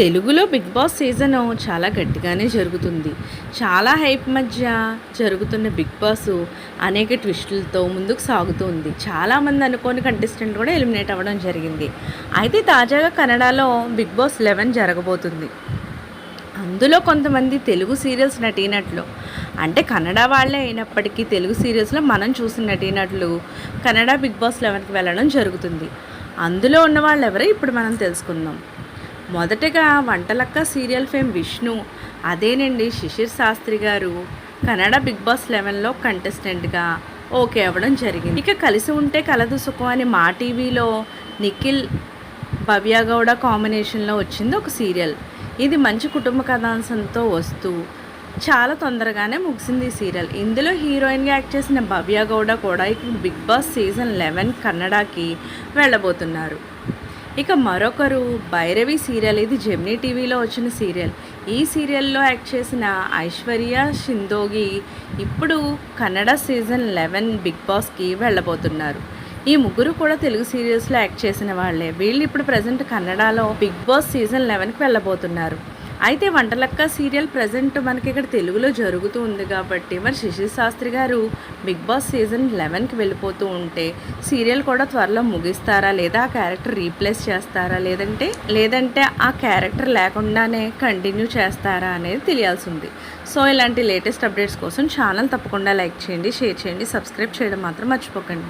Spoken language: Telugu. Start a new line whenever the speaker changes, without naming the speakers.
తెలుగులో బిగ్ బాస్ సీజన్ చాలా గట్టిగానే జరుగుతుంది. చాలా హైప్ మధ్య జరుగుతున్న బిగ్ బాస్ అనేక ట్విస్టులతో ముందుకు సాగుతుంది చాలామంది అనుకోని కంటెస్టెంట్ కూడా ఎలిమినేట్ అవ్వడం జరిగింది. అయితే తాజాగా కన్నడలో బిగ్ బాస్ లెవెన్ జరగబోతుంది. అందులో కొంతమంది తెలుగు సీరియల్స్ నటీనట్లు అంటే కన్నడ వాళ్ళే అయినప్పటికీ తెలుగు సీరియల్స్లో మనం చూసిన నటీనట్లు కన్నడ బిగ్ బాస్ లెవెన్కి వెళ్ళడం జరుగుతుంది. అందులో ఉన్న వాళ్ళు ఎవరో ఇప్పుడు మనం తెలుసుకుందాం. మొదటగా వంటలక్క సీరియల్ ఫేమ్ విష్ణు అదేనండి శిశిర్ శాస్త్రి గారు. కన్నడ బిగ్ బాస్ లెవెన్లో కంటెస్టెంట్గా ఓకే అవ్వడం జరిగింది. ఇక కలిసి ఉంటే కలదు సుఖం అని మా టీవీలో నిఖిల్ భవ్య గౌడ కాంబినేషన్లో వచ్చింది ఒక సీరియల్. ఇది మంచి కుటుంబ కథాంశంతో వస్తూ చాలా తొందరగానే ముగిసింది ఈ సీరియల్. ఇందులో హీరోయిన్గా యాక్ట్ చేసిన భవ్య గౌడ కూడా ఇప్పుడు బిగ్ బాస్ సీజన్ లెవెన్ కన్నడకి వెళ్ళబోతున్నారు. ఇక మరొకరు భైరవి సీరియల్. ఇది జెమినీ టీవీలో వచ్చిన సీరియల్. ఈ సీరియల్లో యాక్ట్ చేసిన ఐశ్వర్య షిందోగి ఇప్పుడు కన్నడ సీజన్ లెవెన్ బిగ్ బాస్కి వెళ్ళబోతున్నారు. ఈ ముగ్గురు కూడా తెలుగు సీరియల్స్లో యాక్ట్ చేసిన వాళ్ళే. వీళ్ళు ఇప్పుడు ప్రజెంట్ కన్నడలో బిగ్ బాస్ సీజన్ లెవెన్కి వెళ్ళబోతున్నారు. అయితే వంటలక్క సీరియల్ ప్రజెంట్ మనకి ఇక్కడ తెలుగులో జరుగుతూ ఉంది కాబట్టి మరి శిశిర్ శాస్త్రి గారు బిగ్ బాస్ సీజన్ లెవెన్కి వెళ్ళిపోతూ ఉంటే సీరియల్ కూడా త్వరలో ముగిస్తారా? లేదా ఆ క్యారెక్టర్ రీప్లేస్ చేస్తారా? లేదంటే లేదంటే ఆ క్యారెక్టర్ లేకుండానే కంటిన్యూ చేస్తారా అనేది తెలియాల్సి ఉంది సో ఇలాంటి లేటెస్ట్ అప్డేట్స్ కోసం ఛానల్ తప్పకుండా లైక్ చేయండి షేర్ చేయండి సబ్స్క్రైబ్ చేయడం మాత్రం మర్చిపోకండి.